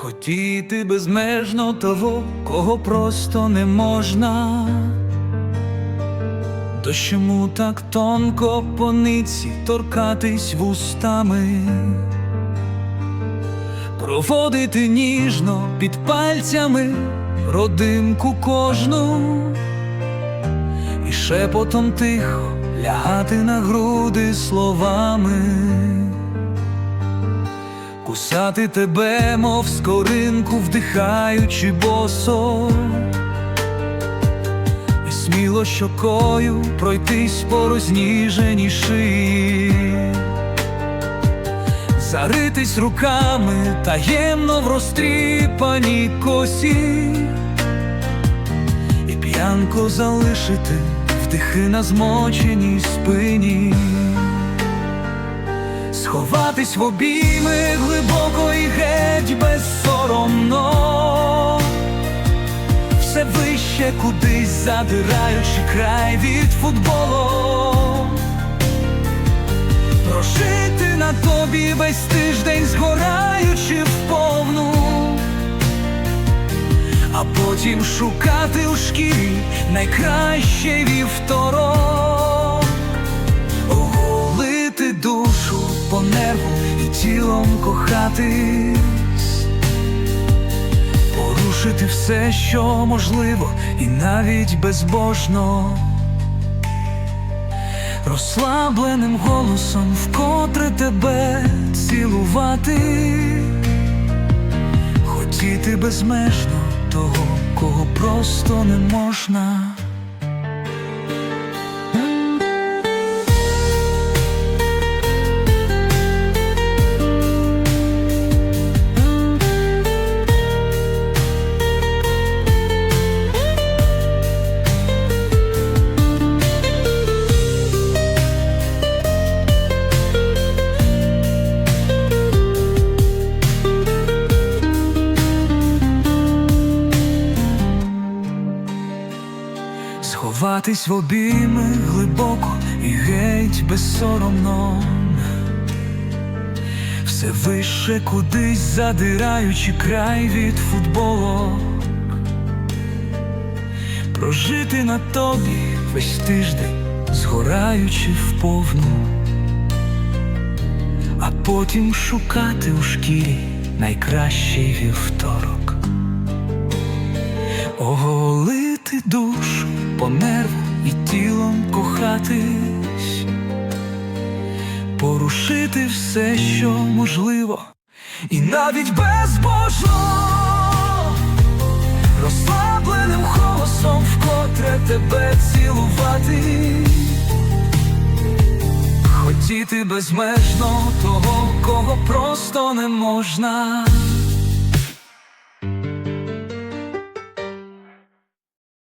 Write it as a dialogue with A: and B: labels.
A: хотіти безмежно того, кого просто не можна. То чому так тонко по ниці торкатись вустами, проводити ніжно під пальцями родинку кожну, і шепотом тихо лягати на груди словами, кусати тебе, мов скоринку, вдихаючи босо. І сміло щокою пройтись по розніженій шиї, заритись руками таємно в розтріпаній косі, і п'янко залишити вдихи на змоченій спині, сховатись в обійми глибоко і геть безсоромно. Все вище кудись задираючи край від футболу. Прожити на тобі весь тиждень, згораючи вповну, а потім шукати у шкірі найкраще вівторок, по нерву і тілом кохатись. Порушити все, що можливо, і навіть безбожно, розслабленим голосом вкотре тебе цілувати, хотіти безмежно того, кого просто не можна. Сховатись в обійми глибоко і геть безсоромно, все вище кудись задираючи край від футболу, прожити на тобі весь тиждень, згораючи вповну, а потім шукати у шкірі найкращий вівторок по нерву і тілом кохатись, порушити все, що можливо, і навіть безбожно, розслабленим голосом вкотре тебе цілувати, хотіти безмежно того, кого просто не можна.